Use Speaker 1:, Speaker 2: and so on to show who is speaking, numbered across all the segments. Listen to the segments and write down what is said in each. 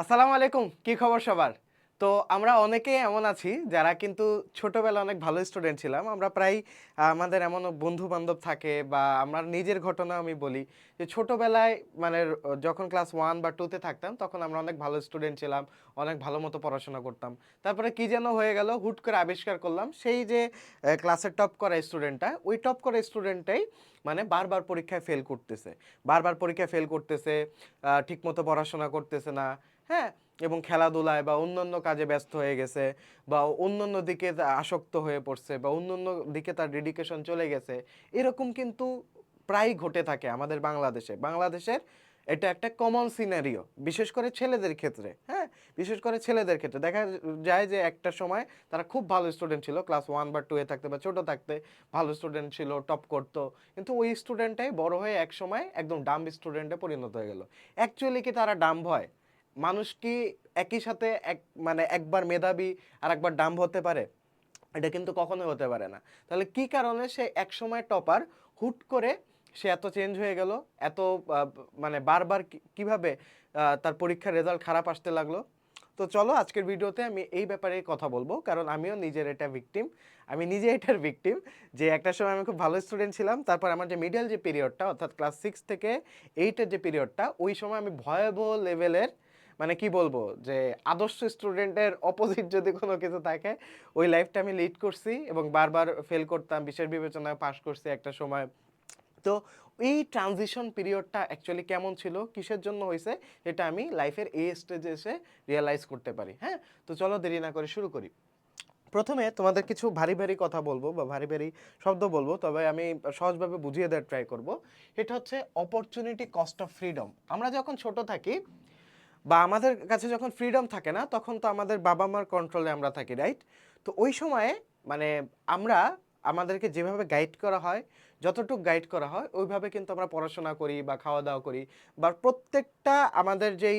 Speaker 1: আসসালামু আলাইকুম, কি খবর সবার? তো আমরা অনেকেই এমন আছি যারা কিন্তু ছোটবেলা অনেক ভালো স্টুডেন্ট ছিলাম। আমরা প্রায়, আমাদের এমন বন্ধু বান্ধব থাকে বা আমার নিজের ঘটনা আমি বলি যে ছোটবেলায় মানে যখন ক্লাস ওয়ান বা টুতে থাকতাম তখন আমরা অনেক ভালো স্টুডেন্ট ছিলাম, অনেক ভালো মতো পড়াশোনা করতাম। তারপরে কি যেন হয়ে গেল, হুট করে আবিষ্কার করলাম সেই যে ক্লাসের টপ করা স্টুডেন্টটা ওই টপ করা স্টুডেন্টটাই মানে বারবার পরীক্ষায় ফেল করতেছে। বারবার পরীক্ষায় ফেল করতেছে ঠিকমতো পড়াশোনা করতেছে না হ্যাঁ এবং খেলাধুলায় বা অন্যান্য কাজে ব্যস্ত হয়ে গেছে বা অন্যান্য দিকে আসক্ত হয়ে পড়ছে বা অন্যান্য দিকে তার ডেডিকেশন চলে গেছে, এরকম কিন্তু প্রায় ঘটে থাকে আমাদের বাংলাদেশে। বাংলাদেশের এটা একটা কমন সিনারিও বিশেষ করে ছেলেদের ক্ষেত্রে হ্যাঁ? বিশেষ করে ছেলেদের ক্ষেত্রে। দেখা যায় যে একটা সময় তারা খুব ভালো স্টুডেন্ট ছিল ক্লাস ওয়ান বা টুয়ে থাকতে বা ছোটো থাকতে ভালো স্টুডেন্ট ছিল টপ করতো, কিন্তু ওই স্টুডেন্টটাই বড় হয়ে এক সময় একদম ডাম্ব স্টুডেন্টে পরিণত হয়ে গেল। অ্যাকচুয়ালি কি তারা ডাম্ব হয়? মানুষ কি একই সাথে এক মানে একবার মেধাবী আর একবার ডাম্ব হতে পারে? এটা কিন্তু কখনোই হতে পারে না। তাহলে কি কারণে সে এক সময় টপার হুট করে সে এত চেঞ্জ হয়ে গেল? এত মানে বারবার কীভাবে তার পরীক্ষার রেজাল্ট খারাপ আসতে লাগল? তো চলো আজকের ভিডিওতে আমি এই ব্যাপারে কথা বলব। কারণ আমিও নিজের এটা ভিকটিম আমি নিজে এটার ভিকটিম যে একটা সময় আমি খুব ভালো স্টুডেন্ট ছিলাম। তারপর আমার যে মিডিয়াল যে পিরিয়ডটা অর্থাৎ ক্লাস সিক্স থেকে এইটের যে পিরিয়ডটা ওই সময় আমি ভয়াবহ লেভেলের মানে কি বলব যে আদর্শ স্টুডেন্টের অপোজিট যদি কোনো কিছু থাকে, ওই লাইফটা আমি লিড করছি এবং বারবার ফেল করতাম বিশেষ বিবেচনায় পাশ করছি একটা সময়। তো এই ট্রানজিশন পিরিয়ডটা অ্যাকচুয়ালি কেমন ছিল, কিসের জন্য হয়েছে, এটা আমি লাইফের এই স্টেজে এসে রিয়েলাইজ করতে পারি হ্যাঁ? তো চলো দেরি না করে শুরু করি। প্রথমে তোমাদের কিছু ভারী ভারী কথা বলব বা ভারী ভারী শব্দ বলব, তবে আমি সহজভাবে বুঝিয়ে দেওয়ার ট্রাই করব। এটা হচ্ছে অপরচুনিটি কস্ট অফ ফ্রিডম আমরা যখন ছোট থাকি বা আমাদের কাছে যখন ফ্রিডম থাকে না, তখন তো আমাদের বাবা মার কন্ট্রোলে আমরা থাকি রাইট তো ওই সময়ে মানে আমরা আমাদেরকে যেভাবে গাইড করা হয়, যতটুকু গাইড করা হয়, ওইভাবে কিন্তু আমরা পড়াশোনা করি বা খাওয়া দাওয়া করি। বা প্রত্যেকটা আমাদের যেই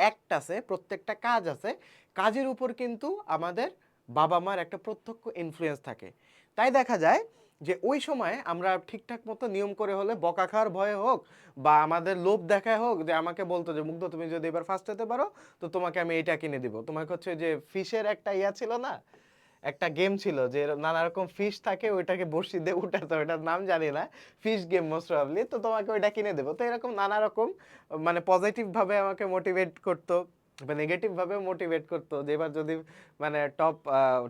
Speaker 1: অ্যাক্ট আছে, প্রত্যেকটা কাজ আছে, কাজের উপর কিন্তু আমাদের বাবা মার একটা প্রত্যক্ষ ইনফ্লুয়েন্স থাকে। তাই দেখা যায় যে ওই সময় আমরা ঠিকঠাক মতো নিয়ম করে হলে বকা খাওয়ার ভয়ে হোক বা আমাদের লোভ দেখায় হোক যে আমাকে বলতো যে, মুগ্ধ, তুমি যদি এবার ফার্স্ট হতে পারো, তো তোমাকে আমি এটা কিনে দিব। তোমাকে হচ্ছে যে ফিশের একটা ইয়া ছিল না? একটা গেম ছিল যে নানা রকম ফিশ থাকে, ওইটাকে বসি দিয়ে উঠাতো ওটার নাম জানি না। ফিশ গেম মোস্ট প্রবাবলি তো তোমাকে ওইটা কিনে দেবো। তো এরকম নানা রকম মানে পজিটিভভাবে আমাকে মোটিভেট করতো। বা নেগেটিভ ভাবে মোটিভেট করতো যে এবার যদি মানে টপ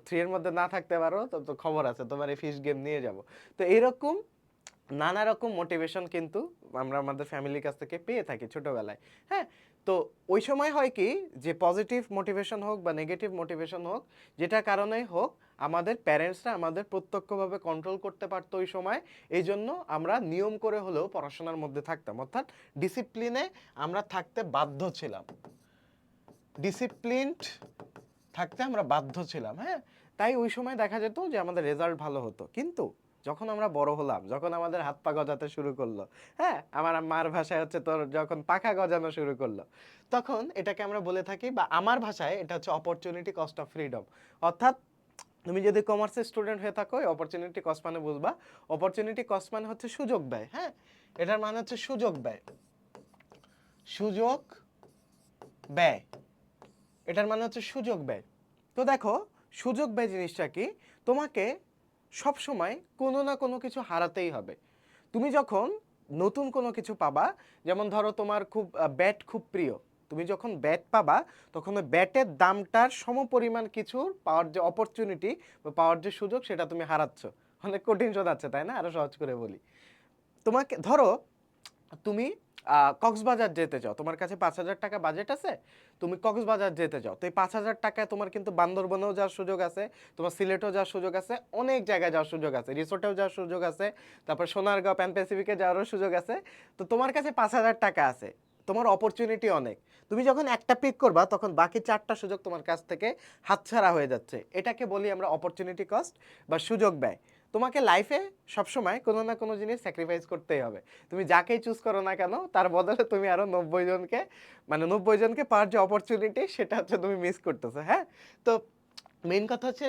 Speaker 1: থ্রি এর মধ্যে না থাকতে পারো, তো তো খবর আছে, তোমার এই ফিশ গেম নিয়ে যাব। তো এরকম নানা রকম মোটিভেশন কিন্তু আমরা আমাদের ফ্যামিলির কাছ থেকে পেয়ে থাকি ছোটবেলায় হ্যাঁ? তো ওই সময় হয় কি যে পজিটিভ মোটিভেশন হোক বা নেগেটিভ মোটিভেশন হোক, যেটা কারণেই হোক, আমাদের প্যারেন্টসরা আমাদের প্রত্যক্ষভাবে কন্ট্রোল করতে পারতো ওই সময়, এই জন্য আমরা নিয়ম করে হলেও পড়াশোনার মধ্যে থাকতাম। অর্থাৎ ডিসিপ্লিনে আমরা থাকতে বাধ্য ছিলাম। ডিসিপ্লিনড থাকতে আমরা বাধ্য ছিলাম হ্যাঁ? তাই ওই সময় দেখা যেত যে আমাদের রেজাল্ট ভালো হতো। কিন্তু যখন আমরা বড় হলাম, যখন আমাদের হাত পা গজাতে শুরু করল হ্যাঁ? আমার মার ভাষায় হচ্ছে তোর যখন পাখা গজানো শুরু করল, তখন এটাকে আমরা বলে থাকি বা আমার ভাষায় এটা হচ্ছে অপরচুনিটি কস্ট অফ ফ্রিডম অর্থাৎ তুমি যদি কমার্সের স্টুডেন্ট হয়ে থাকো অপরচুনিটি কস্ট মানে বুঝবা অপরচুনিটি কস্ট মানে হচ্ছে সুযোগ ব্যয় হ্যাঁ? এটার মানে হচ্ছে সুযোগ ব্যয়। সুযোগ ব্যয়। এটার মানে হচ্ছে সুযোগ ব্যয়। তো দেখো, সুযোগ ব্যয় জিনিসটা কি? তোমাকে সব সময় কোনো না কোনো কিছু হারাতেই হবে। তুমি যখন নতুন কোনো কিছু পাবা, যেমন ধরো তোমার খুব ব্যাট খুব প্রিয়। তুমি যখন ব্যাট পাবা, তখন ওই ব্যাটের দামটার সমপরিমাণ কিছুর পাওয়ার যে অপরচুনিটি বা পাওয়ার যে সুযোগ, সেটা তুমি হারাচ্ছ। অনেক কঠিন শোনাচ্ছে, তাই না? আরও সহজ করে বলি। তোমাকে, ধরো, তুমি কক্সবাজার যেতে চাও তোমার কাছে পাঁচ হাজার টাকা বাজেট আছে, তুমি কক্সবাজার যেতে চাও তো এই পাঁচ হাজার টাকায় তোমার কিন্তু বান্দরবনেও যাওয়ার সুযোগ আছে, তোমার সিলেটেও যাওয়ার সুযোগ আছে, অনেক জায়গায় যাওয়ার সুযোগ আছে। রিসোর্টেও যাওয়ার সুযোগ আছে, তারপর সোনারগাঁও প্যান প্যাসিফিকে যাওয়ারও সুযোগ আছে। তো তোমার কাছে পাঁচ হাজার টাকা আছে, তোমার অপরচুনিটি অনেক। তুমি যখন একটা পিক করবা, তখন বাকি চারটা সুযোগ তোমার কাছ থেকে হাতছাড়া হয়ে যাচ্ছে। এটাকে বলি আমরা অপরচুনিটি কস্ট বা সুযোগ ব্যয়। তোমাকে লাইফে সবসময় কোনো না কোনো জিনিস স্যাক্রিফাইস করতেই হবে। তুমি যাকেই চুজ করো না কেন, তার বদলে তুমি আরও নব্বই জনকে মানে নব্বই জনকে পাওয়ার যে অপরচুনিটি সেটা হচ্ছে তুমি মিস করতেছো হ্যাঁ? তো মেন কথা হচ্ছে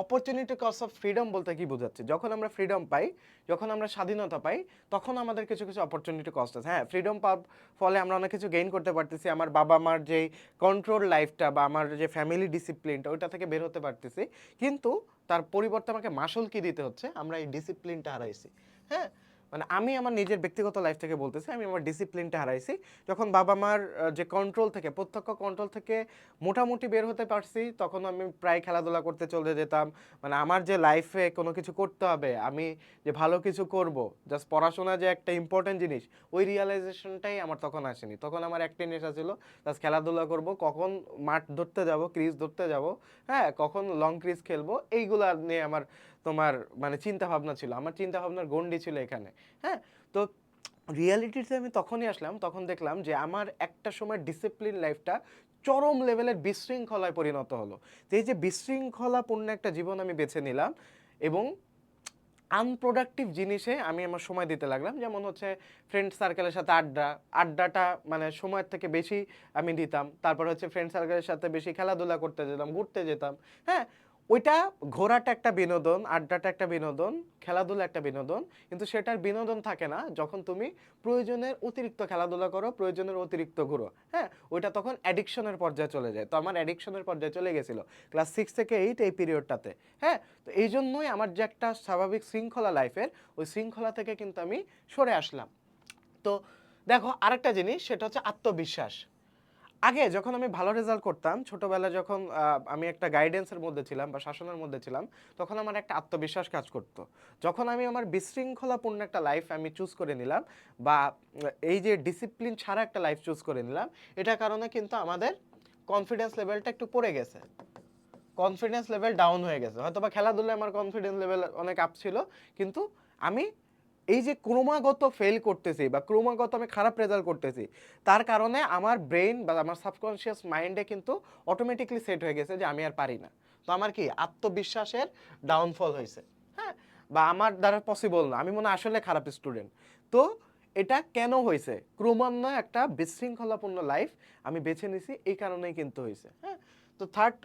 Speaker 1: অপরচুনিটি কস অফ ফ্রিডম বলতে কি বোঝাচ্ছে? যখন আমরা ফ্রিডম পাই, যখন আমরা স্বাধীনতা পাই, তখন আমাদের কিছু কিছু অপরচুনিটি কস্ট আছে। হ্যাঁ ফ্রিডম পাওয়ার ফলে আমরা অনেক কিছু গেইন করতে পারতেছি। আমার বাবা মার যে কন্ট্রোল লাইফটা বা আমার যে ফ্যামিলি ডিসিপ্লিনটা ওইটা থেকে বের হতে পারতেছি। কিন্তু তার পরিবর্তে আমাকে মাসুল কি দিতে হচ্ছে? আমরা এই ডিসিপ্লিনটা হারাইছি। হ্যাঁ মানে আমি আমার নিজের ব্যক্তিগত লাইফ থেকে বলতেছি, আমি আমার ডিসিপ্লিনটা হারাইছি। যখন বাবা মার যে কন্ট্রোল থেকে, প্রত্যক্ষ কন্ট্রোল থেকে মোটামুটি বের হতে পারছি, তখন আমি প্রায় খেলাধুলা করতে চলে যেতাম। মানে আমার যে লাইফে কোনো কিছু করতে হবে, আমি যে ভালো কিছু করব জাস্ট পড়াশোনা যে একটা ইম্পর্টেন্ট জিনিস, ওই রিয়ালাইজেশনটাই আমার তখন আসেনি। তখন আমার একটাই নেশা ছিল জাস্ট খেলাধুলা করব, কখন মাঠ ধরতে যাব ক্রিজ ধরতে যাব হ্যাঁ কখন লং ক্রিজ খেলব, এইগুলো নিয়ে আমার তোমার মানে চিন্তা ভাবনা ছিল, আমার চিন্তা ভাবনার গন্ডি ছিল এখানে হ্যাঁ? তো রিয়ালিটিতে আমি তখনই আসলাম, তখন দেখলাম যে আমার একটা সময় ডিসিপ্লিন লাইফটা চরম লেভেলের বিশৃঙ্খলায় পরিণত হলো। তো এই যে বিশৃঙ্খলাপূর্ণ একটা জীবন আমি বেছে নিলাম এবং আনপ্রোডাক্টিভ জিনিসে আমি আমার সময় দিতে লাগলাম, যেমন হচ্ছে ফ্রেন্ড সার্কেলের সাথে আড্ডা, আড্ডাটা মানে সময়ের থেকে বেশি আমি দিতাম, তারপর হচ্ছে ফ্রেন্ড সার্কেলের সাথে বেশি খেলাধুলা করতে যেতাম, ঘুরতে যেতাম হ্যাঁ? ওইটা ঘোরাটা একটা বিনোদন, আড্ডাটা একটা বিনোদন, খেলাধুলা একটা বিনোদন, কিন্তু সেটার বিনোদন থাকে না যখন তুমি প্রয়োজনের অতিরিক্ত খেলাধুলা করো, প্রয়োজনের অতিরিক্ত ঘুরো হ্যাঁ? ওইটা তখন অ্যাডিকশনের পর্যায়ে চলে যায়। তো আমার অ্যাডিকশনের পর্যায়ে চলে গেছিল ক্লাস সিক্স থেকে এইট এই পিরিয়ডটাতে হ্যাঁ? তো এই জন্যই আমার যে একটা স্বাভাবিক শৃঙ্খলা লাইফের ওই শৃঙ্খলা থেকে কিন্তু আমি সরে আসলাম। তো দেখো আরেকটা জিনিস, সেটা হচ্ছে আত্মবিশ্বাস। আগে যখন আমি ভালো রেজাল্ট করতাম, ছোটবেলায় যখন আমি একটা গাইডেন্সের মধ্যে ছিলাম বা শাসনের মধ্যে ছিলাম, তখন আমার একটা আত্মবিশ্বাস কাজ করতো। যখন আমি আমার বিশৃঙ্খলাপূর্ণ একটা লাইফ আমি চুজ করে নিলাম বা, এই যে ডিসিপ্লিন ছাড়া একটা লাইফ চুজ করে নিলাম, এটার কারণে কিন্তু আমাদের কনফিডেন্স লেভেলটা একটু পড়ে গেছে। কনফিডেন্স লেভেল ডাউন হয়ে গেছে। হয়তো বা খেলাধুলায় আমার কনফিডেন্স লেভেল অনেক আপ ছিল, কিন্তু আমি এই যে ক্রমাগত ফেল করতেছি বা ক্রমাগত আমি খারাপ রেজাল্ট করতেছি, তার কারণে আমার ব্রেন বা আমার সাবকনশিয়াস মাইন্ডে কিন্তু অটোমেটিকলি সেট হয়ে গেছে যে আমি আর পারি না। তো আমার কি আত্মবিশ্বাসের ডাউনফল হয়েছে। হ্যাঁ? বা আমার দ্বারা পসিবল না। আমি মনে আসলে খারাপ স্টুডেন্ট তো এটা কেন হয়েছে? ক্রমান্বয়ে একটা বিশৃঙ্খলাপূর্ণ লাইফ আমি বেছে নিছি, এই কারণেই কিন্তু হয়েছে। হ্যাঁ? তো থার্ড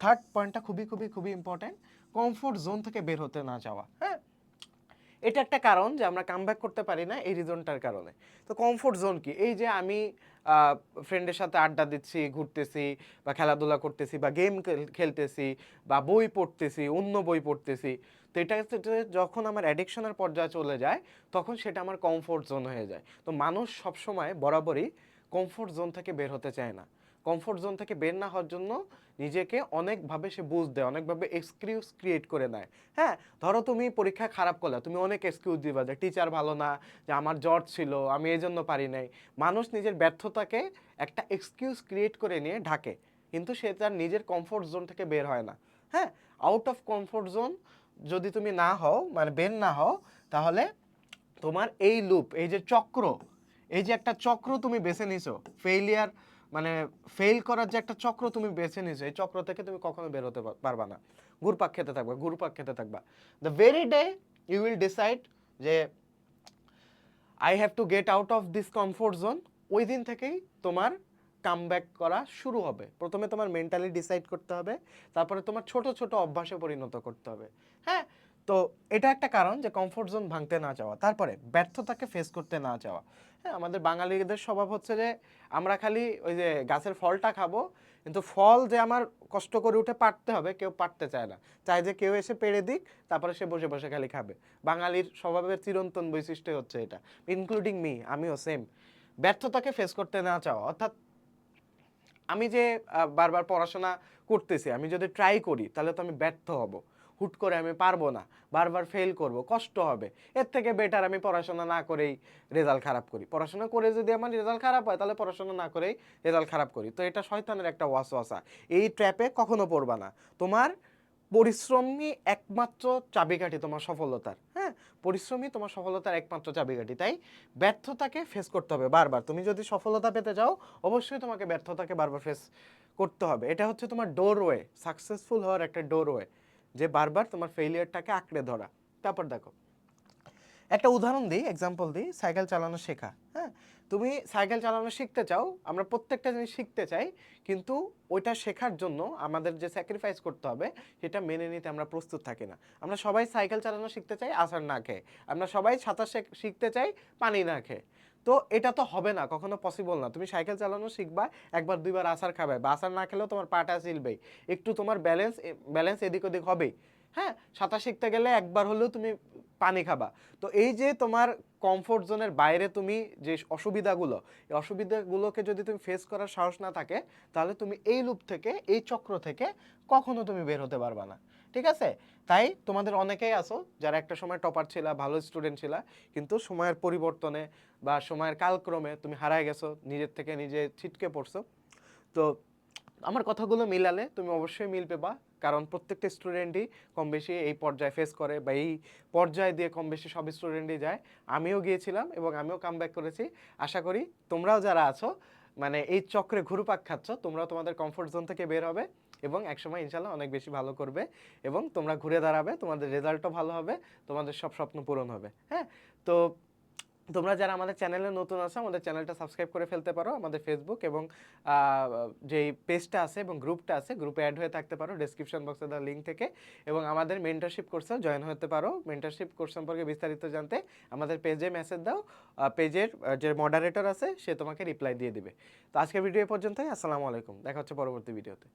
Speaker 1: থার্ড পয়েন্টটা খুবই খুবই খুবই ইম্পর্ট্যান্ট কমফোর্ট জোন থেকে বের হতে না যাওয়া। হ্যাঁ? এটা একটা কারণ যে আমরা কামব্যাক করতে পারি না এই রিজনটার কারণে। তো কমফোর্ট জোন কি? এই যে আমি ফ্রেন্ডের সাথে আড্ডা দিচ্ছি, ঘুরতেছি বা খেলাধুলা করতেছি বা গেম খেলতেছি বা বই পড়তেছি, অন্য বই পড়তেছি, তো এটা যখন আমার অ্যাডিকশনের পর্যায়ে চলে যায়, তখন সেটা আমার কমফোর্ট জোন হয়ে যায়। তো মানুষ সবসময় বরাবরই কমফোর্ট জোন থেকে বের হতে চায় না। কমফোর্ট জোন থেকে বের না হওয়ার জন্য নিজেকে অনেকভাবে সে বুঝ দেয়, অনেকভাবে এক্সকিউজ ক্রিয়েট করে নেয়। হ্যাঁ ধরো তুমি পরীক্ষা খারাপ করলে, তুমি অনেক এক্সকিউজ দিবা যে টিচার ভালো না, যে আমার জ্বর ছিল, আমি এই জন্য পারি নাই। মানুষ নিজের ব্যর্থতাকে একটা এক্সকিউজ ক্রিয়েট করে নিয়ে ঢাকে, কিন্তু সে তার নিজের কমফোর্ট জোন থেকে বের হয় না। হ্যাঁ আউট অফ কমফোর্ট জোন যদি তুমি না হও মানে বের না হও, তাহলে তোমার এই লুপ এই যে চক্র, এই যে একটা চক্র তুমি বেছে নিছো ফেইলিয়ার মানে ফেল করার যে একটা চক্র তুমি বেছে নিছো এই চক্র থেকে তুমি কখনো বের হতে পারবা না। ঘুরপাক খেতে থাকবা, ঘুরপাক খেতে থাকবা। The very day you will decide যে I have to get out of this comfort zone ওই দিন থেকেই তোমার কামব্যাক করা শুরু হবে। প্রথমে তোমার মেন্টালি ডিসাইড করতে হবে, তারপরে তোমার ছোট ছোট অভ্যাসে পরিণত করতে হবে। হ্যাঁ? তো এটা একটা কারণ যে কমফোর্ট জোন ভাঙতে না চাওয়া তারপরে ব্যর্থতাকে ফেস করতে না চাওয়া হ্যাঁ আমাদের বাঙালিদের স্বভাব হচ্ছে যে আমরা খালি ওই যে গাছের ফলটা খাব, কিন্তু ফল যে আমার কষ্ট করে উঠে পারতে হবে, কেউ পারতে চায় না। চায় যে কেউ এসে পেড়ে দিক, তারপরে সে বসে বসে খালি খাবে। বাঙালির স্বভাবের চিরন্তন বৈশিষ্ট্য হচ্ছে এটা ইনক্লুডিং মি আমিও সেম ব্যর্থতাকে ফেস করতে না চাওয়া, অর্থাৎ আমি যে বারবার পড়াশোনা করতেছি, আমি যদি ট্রাই করি, তাহলে তো আমি ব্যর্থ হব। হুট করে আমি পারব না, বারবার ফেল করব, কষ্ট হবে। এর থেকে বেটার আমি পড়াশোনা না করেই রেজাল্ট খারাপ করি। পড়াশোনা করে যদি আমার রেজাল্ট খারাপ হয়, তাহলে পড়াশোনা না করেই রেজাল্ট খারাপ করি। তো এটা শয়তানের একটা ওয়াসওয়াসা। এই ট্র্যাপে কখনো পড়বা না। তোমার পরিশ্রমই একমাত্র চাবিকাঠি তোমার সফলতার হ্যাঁ? পরিশ্রমই তোমার সফলতার একমাত্র চাবিকাঠি। তাই ব্যর্থতাকে ফেস করতে হবে বারবার। তুমি যদি সফলতা পেতে যাও অবশ্যই তোমাকে ব্যর্থতাকে বারবার ফেস করতে হবে। এটা হচ্ছে তোমার ডোরওয়ে সাকসেসফুল হওয়ার একটা ডোরওয়ে যে বারবার তোমার ফেলিয়ারটাকে আঁকড়ে ধরা। তারপর দেখো, একটা উদাহরণ দিই এক্সাম্পল দিই সাইকেল চালানো শেখা হ্যাঁ? তুমি সাইকেল চালানো শিখতে চাও, আমরা প্রত্যেকটা জিনিস শিখতে চাই, কিন্তু ওইটা শেখার জন্য আমাদের যে স্যাক্রিফাইস করতে হবে, সেটা মেনে নিতে আমরা প্রস্তুত থাকি না। আমরা সবাই সাইকেল চালানো শিখতে চাই আসার না খেয়ে। আমরা সবাই সাঁতার শেখ- শিখতে চাই, পানি না খেয়ে। তো এটা তো হবে না, কখনো পসিবল না। তুমি সাইকেল চালানো শিখবা, একবার, দুইবার আসার খাবে। বা আসার না খেলেও তোমার পাটা চিলবেই। একটু তোমার ব্যালেন্স ব্যালেন্স এদিক ওদিক হবেই। হ্যাঁ সাঁতার শিখতে গেলে একবার হলেও তুমি পানি খাবা। তো এই যে তোমার কমফোর্ট জোনের বাইরে তুমি যে অসুবিধাগুলো, এই অসুবিধাগুলোকে যদি তুমি ফেস করার সাহস না থাকে, তাহলে তুমি এই লুপ থেকে, এই চক্র থেকে কখনো তুমি বের হতে পারবা না। ঠিক আছে? তাই তোমাদের অনেকেই আছো, যারা একটা সময় টপার ছিল, ভালো স্টুডেন্ট ছিলা, কিন্তু সময়ের পরিবর্তনে বা সময়ের কালক্রমে তুমি হারায় গেছো, নিজের থেকে নিজে ছিটকে পড়ছো। তো আমার কথাগুলো মিলালে তুমি অবশ্যই মিল পেবা। কারণ প্রত্যেকটা স্টুডেন্টই কম বেশি এই পর্যায়ে ফেস করে বা এই পর্যায়ে দিয়ে কম বেশি সব স্টুডেন্টই যায়। আমিও গিয়েছিলাম এবং আমিও কাম করেছি। আশা করি তোমরাও যারা আছো মানে এই চক্রে ঘুরুপাক খাচ্ছ, তোমরাও তোমাদের কমফোর্ট জোন থেকে বের হবে এবং একসময় ইনশাল্লাহ অনেক বেশি ভালো করবে এবং তোমরা ঘুরে দাঁড়াবে, তোমাদের রেজাল্টও ভালো হবে, তোমাদের সব স্বপ্ন পূরণ হবে। হ্যাঁ? তো তোমরা যারা আমাদের চ্যানেলে নতুন আছো, আমাদের চ্যানেলটা সাবস্ক্রাইব করে ফেলতে পারো। আমাদের ফেসবুক এবং যেই পেজটা আছে এবং গ্রুপটা আছে, গ্রুপে অ্যাড হয়ে থাকতে পারো ডেসক্রিপশন বক্সে দেওয়া লিঙ্ক থেকে। এবং আমাদের মেন্টারশিপ কোর্সেও জয়েন হতে পারো। মেন্টারশিপ কোর্স সম্পর্কে বিস্তারিত জানতে আমাদের পেজে মেসেজ দাও। পেজের যে মডারেটর আছে, সে তোমাকে রিপ্লাই দিয়ে দিবে। তো আজকের ভিডিও পর্যন্তই। আসসালামু আলাইকুম। দেখা হচ্ছে পরবর্তী ভিডিওতে